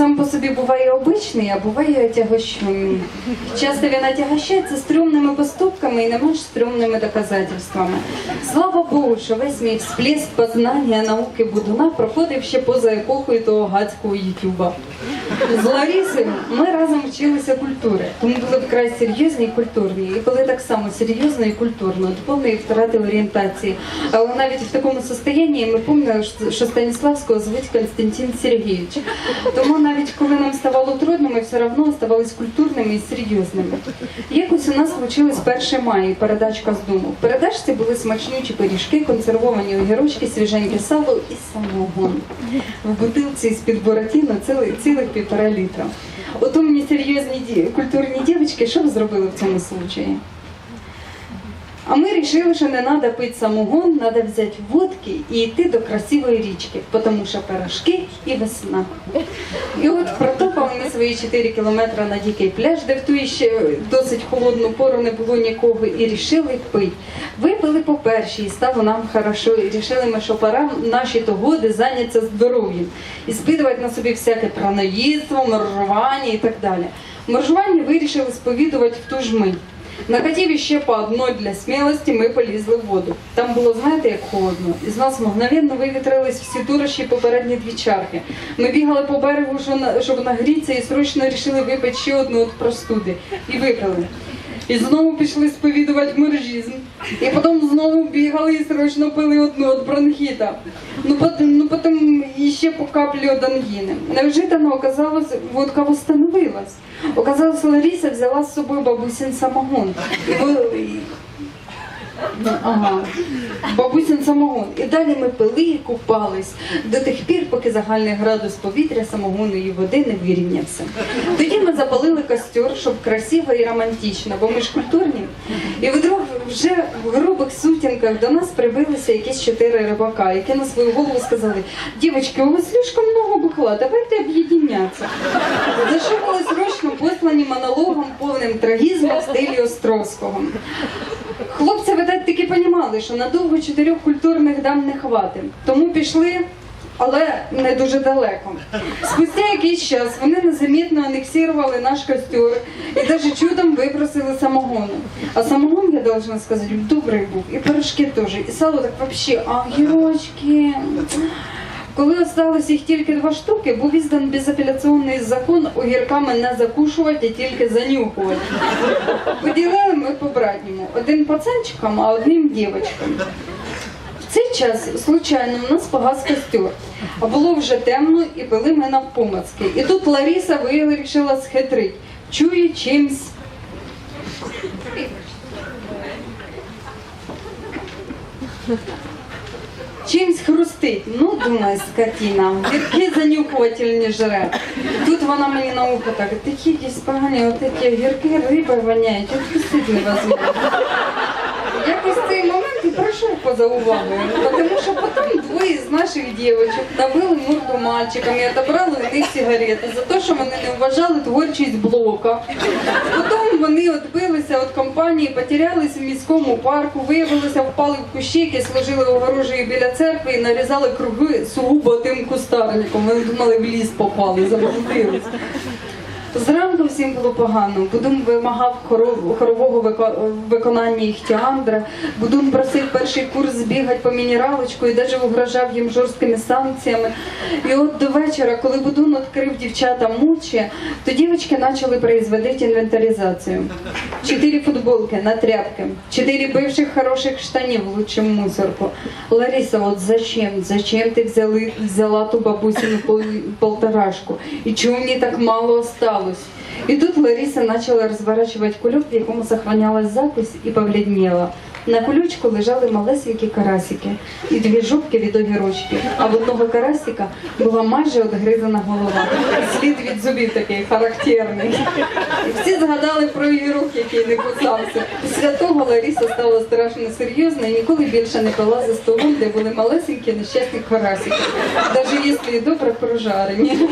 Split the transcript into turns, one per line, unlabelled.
сам по собі буває обичний, а буває отягощений. Часто він отягощається стрьомними поступками і не менш стрьомними доказательствами. Слава Богу, що весь мій всплеск познання науки Будуна проходив ще поза епохою того гадського Ютуба. З Ларісою ми разом вчилися культури, тому були вкрай серйозні і культурні. І були так само серйозно і культурно, до повної втрати орієнтації. Але навіть в такому состоянні ми пам'ятали, що Станіславського звуть Константин Сергійович. Тому навіть коли нам ставало трудно, ми все одно оставались культурними і серйозними. Якось у нас случилось 1 мая і передачка з дому. Передачці були смачнючі пиріжки, консервовані огірочки, свіженьке сало і самогон. В бутилці з-під Буратіно цілих, цілих півтора літра. От у мені серйозні культурні дівчатки, що б зробили в цьому случаї? А ми вирішили, що не треба пити самогон, треба взяти водки і йти до красивої річки, тому що пирожки і весна. І от протопали ми свої 4 кілометри на дикий пляж, де в ту ще досить холодну пору не було нікого, і рішили пити. Випили по першій, і стало нам хорошо, і рішили ми, що пора наші то годи зайнятися здоров'ям і спитувати на собі всяке праноїдство, моржування і так далі. Моржування вирішили сповідувати в ту ж мить. Накатів ще по одной для смілості ми полізли в воду. Там було, знаєте, як холодно. Із нас мгновенно вивітрились всі дурощі попередні дві чарки. Ми бігали по берегу, щоб нагрітися, і срочно рішили випити ще одну від простуди. І випили. І знову пішли сповідувати мержізм. І потім знову бігали і срочно пили одну від бронхіта. Ну потім, ну потім ще по каплі від ангіни. Неожиданно оказалось, водка восстановилась. Оказалось, Лариса взяла з собою бабусин самогон. І Ага. Бабусин самогон. І далі ми пили і купались до тих пір, поки загальний градус повітря, самогонної води не вирівнявся. Тоді ми запалили костер, щоб красиво і романтично, бо ми ж культурні. І вдруг вже в грубих сутінках до нас прибилися якісь чотири рибака, які на свою голову сказали: дівчатки, у вас слишком много бухла, давайте об'єднятися. За що були срочно послані монологом повним трагізму в стилі Островського. Хлопці, видать, таки понімали, що надовго чотирьох культурних дам не хватить. Тому пішли, але не дуже далеко. Спустя якийсь час вони незамітно анексували наш костер і навіть чудом випросили самогону. А самогон, я должна сказати, добрий був. І пирожки теж, і сало так взагалі, а гірочки. Коли осталось їх тільки два штуки, був іздан безапеляційний закон огірками не закушувати, тільки занюхувати. Поділили ми по-братньому. Один пацанчикам, а одним дівчаткам. Час, случайно, у нас погас костер, а було вже темно і пили ми навпомацки. І тут Лариса вирішила схитрить. Чує чимсь. Чимсь хрустить. Ну, думаю, скотина. Гірки занюхувательні жре. Тут вона мені на ухо так, такі якісь погані, от такі гірки риби воняють, от хрустить невозможно. Якось цей момент і поза увагою, тому що потім двоє з наших дівчаток набили морду мальчикам і отобрали у них сигарети за те, що вони не вважали творчість блока. Потім вони відбилися від компанії, потерялись в міському парку, виявилося, впали в кущі, які служили огорожею біля церкви і нарізали круги сугубо тим кустарником. Вони думали, в ліс попали, заблудились. Зранку всім було погано. Будун вимагав хорового вико- виконання іхтіандра. Будун просив перший курс збігати по мінералочку і навіть угрожав їм жорсткими санкціями. І от до вечора, коли Будун відкрив дівчатам мучі, то дівчатки почали производити інвентаризацію. Чотири футболки на тряпки, чотири бивших хороших штанів в лучшем мусорку. Лариса, от зачем? Зачем ти взяли, взяла ту бабусину полторашку? І чому мені так мало осталось? І тут Лариса почала розворачувати кульок, в якому сохранялась запись, і побледнела. На кулючку лежали малесенькі карасики і дві жопки від огірочків, а в одного карасика була майже одгризана голова. Слід від зубів такий характерний. І всі згадали про огірок, який не кусався. Після того Лариса стала страшно серйозна і ніколи більше не пила за столом, де були малесенькі нещасні карасики, навіть якщо і добре прожарені.